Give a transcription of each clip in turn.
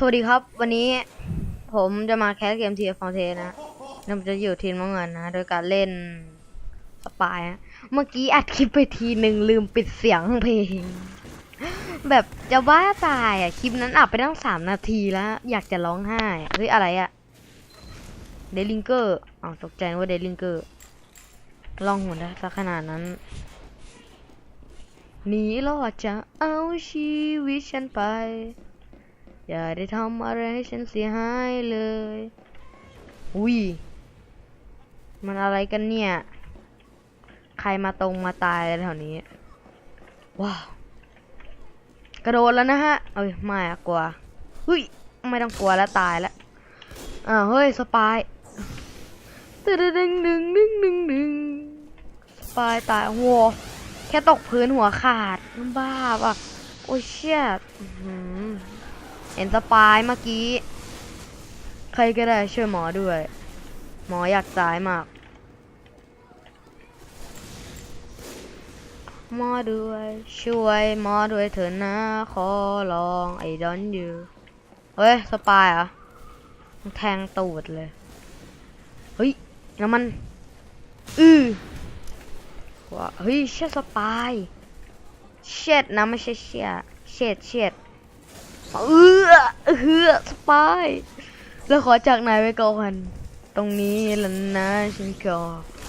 สวัสดีครับ วันนี้ผมจะมาแคสเกมทีฟองเทนะนำจะอยู่ทีมน้องเงินนะ โดยการเล่นสปายฮะเมื่อกี้อัดคลิปไปทีหนึ่งลืมปิดเสียงเพลง แบบจะบ้าตายอะ คลิปนั้นอัดไปตั้งสามนาทีแล้ว อยากจะร้องไห้ เฮ้ย อะไรอะ เดลิงเกอร์อ๋อตกใจว่าเดลิงเกอร์ลองหุ่นได้สักขนาดนั้นหนีรอดจะเอาชีวิตฉันไป อย่าได้ทำอะไรให้ฉันเสียหายเลย อุ้ย มันอะไรกันเนี่ย ใครมาตรงมาตายอะไรแถวนี้ ว้าว กระโดดแล้วนะฮะ เอ้ย ไม่กลัวเฮ้ย ไม่ต้องกลัวแล้วตายแล้วอ่าเฮ้ย สปายตึ๊ดดึงดึงดึงดึงดึงสปายตายโอ้แค่ตกพื้นหัวขาดบ้าป่ะ โอ้ยเชี่ย เห็นสปายเมื่อกี้ ใครก็ได้ช่วยหมอด้วย หมออยากตายมาก หมอด้วย ช่วยหมอด้วยเถอะนะขอลองไอ้ดอนยูเฮ้ยสปายอะแทงตูดเลย เฮ้ยแล้วมัน อือว่าเฮ้ยเชี่ยสปาย เช็ดนะไม่ใช่เชี่ยเช็ดเช็ด เออเออสปายแล้วขอจากนายไว้ก่อน ตรงนี้แล้วนะฉันก็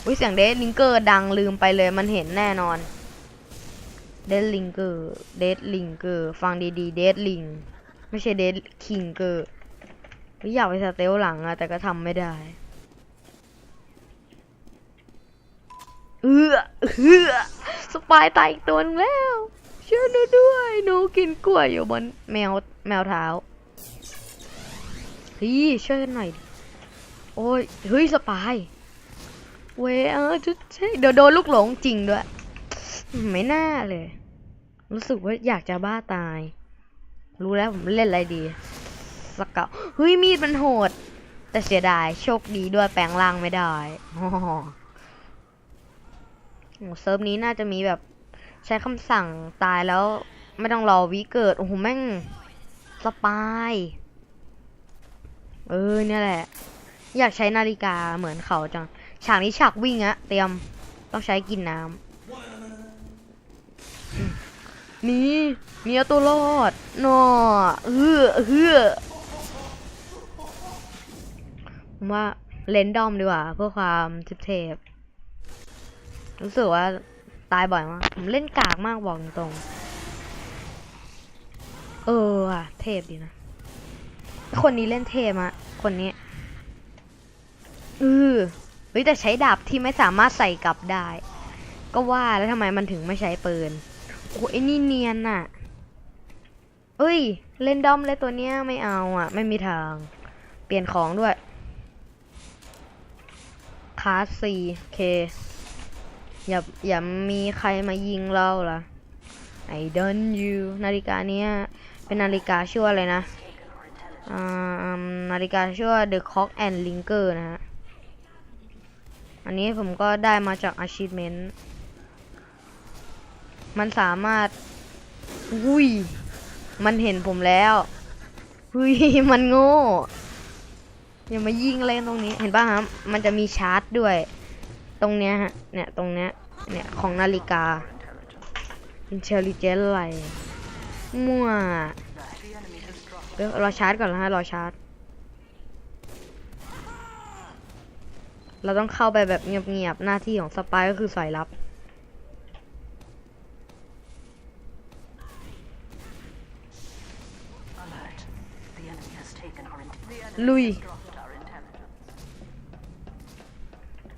วิเสียงเดดลิงเกอร์ดังลืมไปเลยมันเห็นแน่นอน เดดลิงเกอร์เดดลิงเกอร์ฟังดีๆเดดลิงไม่ใช่เดดคิงเกอร์อยากไปสเตลหลังอะแต่ก็ทำไม่ได้เออเออสปายตายอีกตัวนึงแล้ว ช่วยหนูด้วยหนูกินกล้วยอยู่บนแมวแมวเท้าเฮ้ยช่วยกันหน่อยโอ้ยเฮ้ยสปายเวยเออชุดเดี๋ยวโดนลูกหลงจริงด้วย ไม่น่าเลย รู้สึกว่าอยากจะบ้าตาย รู้แล้วผมเล่นอะไรดีสเกาเฮ้ยมีดมันโหด แต่เสียดายโชคดีด้วยแปลงร่างไม่ได้อ๋อโหเซิร์ฟนี้น่าจะมีแบบ ใช้คำสั่งตายแล้วไม่ต้องรอวิเกิด โอ้โห แม่ง สปาย เออ เนี่ยแหละ อยากใช้นาฬิกาเหมือนเขาจัง ฉากนี้ฉากวิ่งอะเตรียมต้องใช้กินน้ำนี่นี่เอาตัวรอดนอเออเออผมว่าเลนดอมดีกว่า เพื่อความเทพๆรู้สึกว่า ตายบ่อยมาก ผมเล่นกากมากบอกตรงเออว่ะเทพดีนะ คนนี้เล่นเทพอะคนนี้เออเฮ้ยแต่ใช้ดาบที่ไม่สามารถใส่กลับได้ ก็ว่าแล้วทำไมมันถึงไม่ใช้ปืนโอ้ยนี่เนียนน่ะเอ้ย เล่นดอมเลยตัวเนี้ยไม่เอาอะไม่มีทาง เปลี่ยนของด้วยคาสซีเค อย่าอย่ามีใครมายิงเราล่ะ I don't you นาฬิกาเนี้ยเป็นนาฬิกาชื่อว่าอะไรนะนาฬิกาชื่อว่า The Cock and Linker นะฮะ อันนี้ผมก็ได้มาจาก achievement มันสามารถ อุ้ย มันเห็นผมแล้วอุ้ย มันโง่ อย่ามายิงอะไรตรงนี้ เห็นป่ะครับ มันจะมีชาร์จด้วย ตรงเนี้ยฮะ เนี่ยตรงเนี้ย เนี่ยของนาฬิกา intelligent อะไร มั่วเดี๋ยวรอชาร์จก่อนนะฮะ รอชาร์จ เราต้องเข้าไปแบบเงียบๆ หน้าที่ของสปายก็คือสายลับ ลุย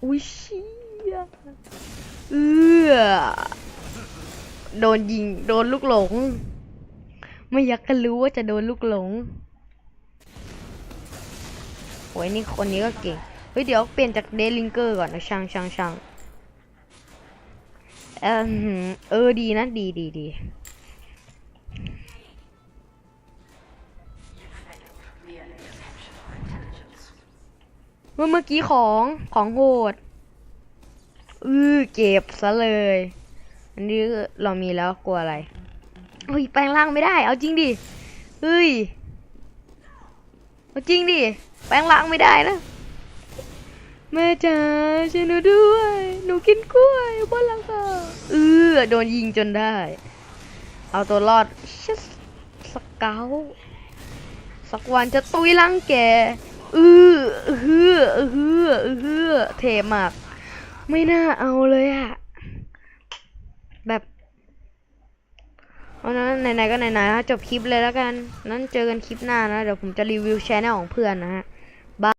อุ้ยเชี่ยเออโดนยิง โดนลูกหลง ไม่อยากจะรู้ว่าจะโดนลูกหลงโอ้ยนี่คนนี้ก็เก่ง เฮ้ยเดี๋ยวเปลี่ยนจากเดลิงเกอร์ก่อนนะช่างช่างช่างเออหือเออดีนะดีดีดี มื่อเมื่อกี้ของของโหดอือเก็บซะเลย อันนี้เรามีแล้วกลัวอะไรเฮ้ยแปลงร่างไม่ได้ เอาจริงดิเฮ้ยเอาจริงดิแปลงร่างไม่ได้นะแม่จ๋าช่วยหนูด้วย หนูกินกล้วยบนหลังคาเออโดนยิงจนได้ เอาตัวรอดชิสสเกาสักวันจะตุยลังแก ออเฮือเฮือเฮือเทมาก ไม่น่าเอาเลยอะแบบเอานั้นไหนๆก็ไหนๆนะจบคลิปเลยแล้วกัน นั้นเจอกันคลิปหน้านะ เดี๋ยวผมจะรีวิวชแนลของเพื่อนนะฮะ